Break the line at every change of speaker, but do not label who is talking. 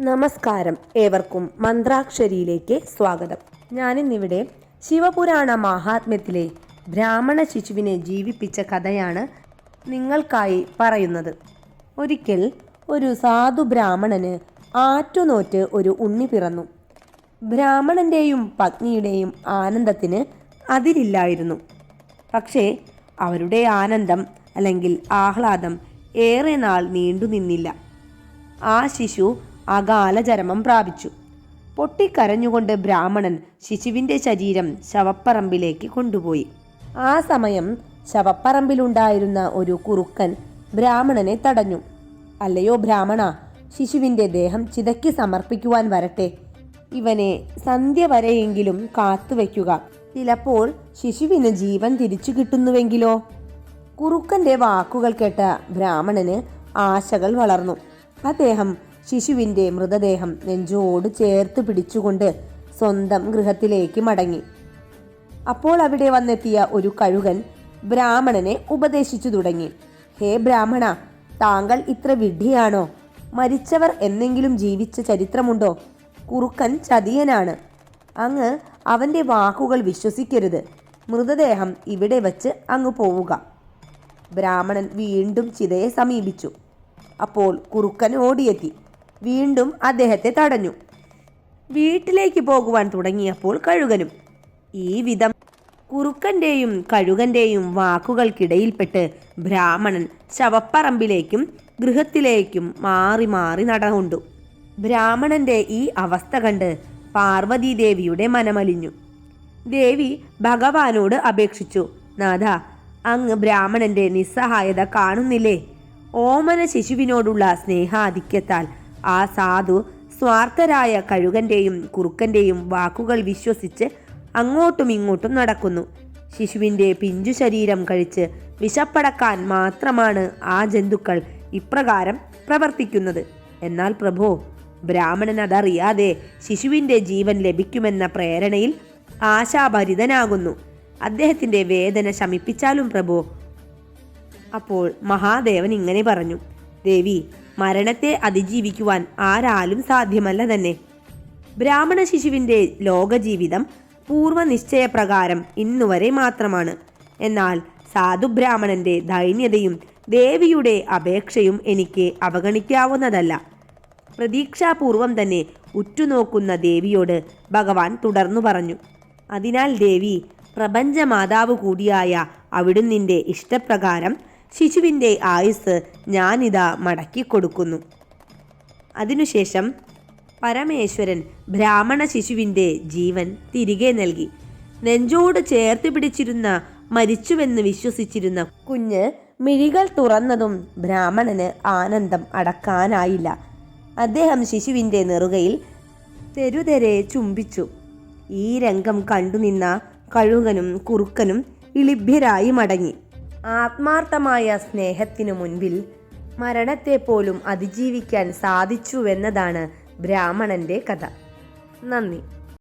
നമസ്കാരം. ഏവർക്കും മന്ത്രാക്ഷരിയിലേക്ക് സ്വാഗതം. ഞാനിന്നിവിടെ ശിവപുരാണ മഹാത്മ്യത്തിലെ ബ്രാഹ്മണ ശിശുവിനെ ജീവിപ്പിച്ച കഥയാണ് നിങ്ങൾക്കായി പറയുന്നത്. ഒരിക്കൽ ഒരു സാധു ബ്രാഹ്മണന് ആറ്റുനോറ്റ് ഒരു ഉണ്ണി പിറന്നു. ബ്രാഹ്മണന്റെയും പത്നിയുടെയും ആനന്ദത്തിന് അതിരില്ലായിരുന്നു. പക്ഷേ അവരുടെ ആനന്ദം അല്ലെങ്കിൽ ആഹ്ലാദം ഏറെ നാൾ നീണ്ടു നിന്നില്ല ആ ശിശു അകാല ചരമം പ്രാപിച്ചു. പൊട്ടിക്കരഞ്ഞുകൊണ്ട് ബ്രാഹ്മണൻ ശിശുവിന്റെ ശരീരം ശവപ്പറമ്പിലേക്ക് കൊണ്ടുപോയി. ആ സമയം ശവപ്പറമ്പിലുണ്ടായിരുന്ന ഒരു കുറുക്കൻ ബ്രാഹ്മണനെ തടഞ്ഞു. അല്ലയോ ബ്രാഹ്മണ ശിശുവിന്റെ ദേഹം ചിതയ്ക്ക് സമർപ്പിക്കുവാൻ വരട്ടെ. ഇവനെ സന്ധ്യ വരെയെങ്കിലും കാത്തുവെക്കുക ചിലപ്പോൾ ശിശുവിന് ജീവൻ തിരിച്ചു കിട്ടുന്നുവെങ്കിലോ? കുറുക്കന്റെ വാക്കുകൾ കേട്ട ബ്രാഹ്മണന് ആശകൾ വളർന്നു. അദ്ദേഹം ശിശുവിന്റെ മൃതദേഹം നെഞ്ചോട് ചേർത്ത് പിടിച്ചുകൊണ്ട് സ്വന്തം ഗൃഹത്തിലേക്ക് മടങ്ങി. അപ്പോൾ അവിടെ വന്നെത്തിയ ഒരു കഴുകൻ ബ്രാഹ്മണനെ ഉപദേശിച്ചു തുടങ്ങി. ഹേ ബ്രാഹ്മണ താങ്കൾ ഇത്ര വിഡ്ഢിയാണോ? മരിച്ചവർ എന്നെങ്കിലും ജീവിച്ച ചരിത്രമുണ്ടോ? കുറുക്കൻ ചതിയനാണ്. അങ്ങ് അവന്റെ വാക്കുകൾ വിശ്വസിക്കരുത്. മൃതദേഹം ഇവിടെ വച്ച് അങ്ങ് പോവുക. ബ്രാഹ്മണൻ വീണ്ടും ചിതയെ സമീപിച്ചു. അപ്പോൾ കുറുക്കൻ ഓടിയെത്തി. വീണ്ടും അദ്ദേഹത്തെ തടഞ്ഞു. വീട്ടിലേക്ക് പോകുവാൻ തുടങ്ങിയപ്പോൾ കഴുകനും ഈ വിധം കുറുക്കന്റെയും കഴുകന്റെയും വാക്കുകൾക്കിടയിൽപ്പെട്ട് ബ്രാഹ്മണൻ ശവപ്പറമ്പിലേക്കും ഗൃഹത്തിലേക്കും മാറി മാറി നടകൊണ്ടു ബ്രാഹ്മണന്റെ ഈ അവസ്ഥ കണ്ട് പാർവതീദേവിയുടെ മനമലിഞ്ഞു. ദേവി ഭഗവാനോട് അപേക്ഷിച്ചു നാഥ അങ്ങ് ബ്രാഹ്മണന്റെ നിസ്സഹായത കാണുന്നില്ലേ? ഓമന ശിശുവിനോടുള്ള സ്നേഹാധിക്യത്താൽ ആ സാധു സ്വാർത്ഥരായ കഴുകന്റെയും കുറുക്കന്റെയും വാക്കുകൾ വിശ്വസിച്ച് അങ്ങോട്ടും ഇങ്ങോട്ടും നടക്കുന്നു. ശിശുവിന്റെ പിഞ്ചു ശരീരം കഴിച്ച് വിശപ്പടക്കാൻ മാത്രമാണ് ആ ജന്തുക്കൾ ഇപ്രകാരം പ്രവർത്തിക്കുന്നത്. എന്നാൽ പ്രഭോ ബ്രാഹ്മണൻ അതറിയാതെ ശിശുവിന്റെ ജീവൻ ലഭിക്കുമെന്ന പ്രേരണയിൽ ആശാഭരിതനാകുന്നു. അദ്ദേഹത്തിന്റെ വേദന ശമിപ്പിച്ചാലും പ്രഭോ. അപ്പോൾ മഹാദേവൻ ഇങ്ങനെ പറഞ്ഞു. ദേവി മരണത്തെ അതിജീവിക്കുവാൻ ആരാലും സാധ്യമല്ല തന്നെ. ബ്രാഹ്മണ ശിശുവിന്റെ ലോകജീവിതം പൂർവനിശ്ചയപ്രകാരം ഇന്നുവരെ മാത്രമാണ്. എന്നാൽ സാധുബ്രാഹ്മണന്റെ ദൈന്യതയും ദേവിയുടെ അപേക്ഷയും എനിക്ക് അവഗണിക്കാവുന്നതല്ല. പ്രതീക്ഷാപൂർവം തന്നെ ഉറ്റുനോക്കുന്ന ദേവിയോട് ഭഗവാൻ തുടർന്നു പറഞ്ഞു. അതിനാൽ ദേവി പ്രപഞ്ചമാതാവ് കൂടിയായ അവിടുന്നിന്റെ ഇഷ്ടപ്രകാരം ശിശുവിന്റെ ആയുസ് ഞാനിതാ മടക്കിക്കൊടുക്കുന്നു അതിനുശേഷം പരമേശ്വരൻ ബ്രാഹ്മണ ശിശുവിന്റെ ജീവൻ തിരികെ നൽകി. നെഞ്ചോട് ചേർത്ത് പിടിച്ചിരുന്ന മരിച്ചുവെന്ന് വിശ്വസിച്ചിരുന്ന കുഞ്ഞ് മിഴികൾ തുറന്നതും ബ്രാഹ്മണന് ആനന്ദം അടക്കാനായില്ല. അദ്ദേഹം ശിശുവിന്റെ നെറുകയിൽ തെരുതെരെ ചുംബിച്ചു. ഈ രംഗം കണ്ടുനിന്ന കഴുകനും കുറുക്കനും ഇളിഭ്യരായി മടങ്ങി. ആത്മാർത്ഥമായ സ്നേഹത്തിനു മുൻപിൽ മരണത്തെപ്പോലും അതിജീവിക്കാൻ സാധിച്ചുവെന്നതാണ് ബ്രാഹ്മണന്റെ കഥ. നന്ദി.